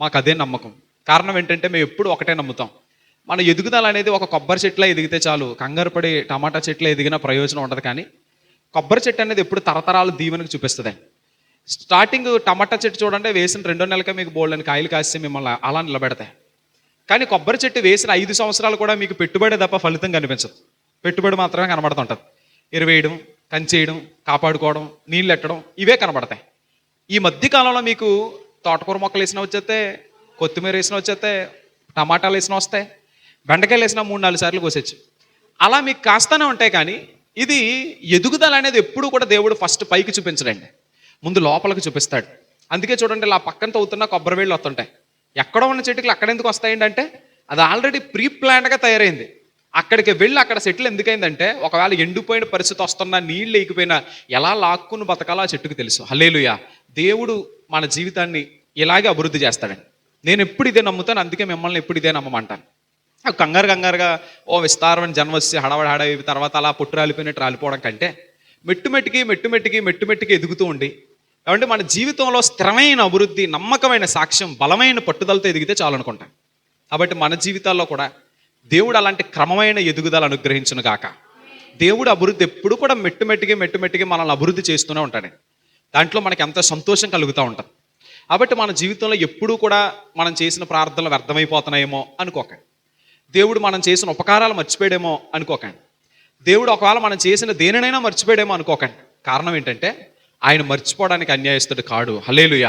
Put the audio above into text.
మాకు అదే నమ్మకం. కారణం ఏంటంటే మేము ఎప్పుడు ఒకటే నమ్ముతాం. మన ఎదుగుదల అనేది ఒక కొబ్బరి చెట్ల ఎదిగితే చాలు. కంగారు పడి టమాటా చెట్లు ఎదిగిన ప్రయోజనం ఉండదు కానీ కొబ్బరి చెట్టు అనేది ఎప్పుడు తరతరాలు దీవెనకు చూపిస్తుంది. స్టార్టింగ్ టమాటా చెట్టు చూడండి వేసిన రెండో నెలకే మీకు బోల్డని కాయలు కాసి మిమ్మల్ని అలా నిలబెడతాయి. కానీ కొబ్బరి చెట్టు వేసిన ఐదు సంవత్సరాలు కూడా మీకు పెట్టుబడి తప్ప ఫలితం కనిపించదు. పెట్టుబడి మాత్రమే కనబడుతుంటుంది ఎరువేయడం కంచేయడం కాపాడుకోవడం నీళ్ళు ఎట్టడం ఇవే కనబడతాయి. ఈ మధ్యకాలంలో మీకు తోటకూర మొక్కలు వేసిన వచ్చేస్తే కొత్తిమీర వేసిన వచ్చేస్తే టమాటాలు వేసిన వస్తాయి బెండకాయలు వేసిన మూడు నాలుగు సార్లు కోసేచ్చు అలా మీకు కాస్తానే ఉంటాయి కానీ ఇది ఎదుగుదల అనేది ఎప్పుడు కూడా దేవుడు ఫస్ట్ పైకి చూపించడండి. ముందు లోపలికి చూపిస్తాడు. అందుకే చూడండి ఇలా పక్కన తవ్వుతున్న కొబ్బరి వేళ్ళు వస్తుంటాయి. ఎక్కడ ఉన్న చెట్టుకి అక్కడ ఎందుకు వస్తాయండి అంటే అది ఆల్రెడీ ప్రీ ప్లాన్గా తయారైంది. అక్కడికి వెళ్ళి అక్కడ సెటిల్ ఎందుకైందంటే ఒకవేళ ఎండిపోయిన పరిస్థితి వస్తున్నా నీళ్ళు లేకపోయినా ఎలా లాక్కుని బతకాలో ఆ చెట్టుకు తెలుసు. హలేలుయా దేవుడు మన జీవితాన్ని ఇలాగే అభివృద్ధి చేస్తాడండి. నేను ఎప్పుడు ఇదే నమ్ముతాను అందుకే మిమ్మల్ని ఎప్పుడు ఇదే నమ్మమంటాను. ఆ కంగారు కంగారుగా ఓ విస్తారమైన జన్మ హడవడి హడవి తర్వాత అలా పుట్టు రాలిపోయినట్టు రాలిపోవడం కంటే మెట్టుమెట్టుకి మెట్టుమెట్టుకి మెట్టు మెట్టుకి ఎదుగుతూ ఉండి కాబట్టి మన జీవితంలో స్థిరమైన అభివృద్ధి నమ్మకమైన సాక్ష్యం బలమైన పట్టుదలతో ఎదిగితే చాలు అనుకుంటాను కాబట్టి మన జీవితాల్లో కూడా దేవుడు అలాంటి క్రమమైన ఎదుగుదల అనుగ్రహించును గాక. దేవుడు అభివృద్ధి ఎప్పుడు కూడా మెట్టుమెట్టుకి మెట్టు మెట్టుకి మనల్ని అభివృద్ధి చేస్తూనే ఉంటాడు దాంట్లో మనకి ఎంత సంతోషం కలుగుతూ ఉంటుంది. కాబట్టి మన జీవితంలో ఎప్పుడూ కూడా మనం చేసిన ప్రార్థనలు వ్యర్థమైపోతున్నాయేమో అనుకోకండి. దేవుడు మనం చేసిన ఉపకారాలు మర్చిపోయాడేమో అనుకోకండి. దేవుడు ఒకవేళ మనం చేసిన దేనినైనా మర్చిపోయాడేమో అనుకోకండి. కారణం ఏంటంటే ఆయన మర్చిపోవడానికి అన్యాయస్తుడు కాడు. హలేలుయా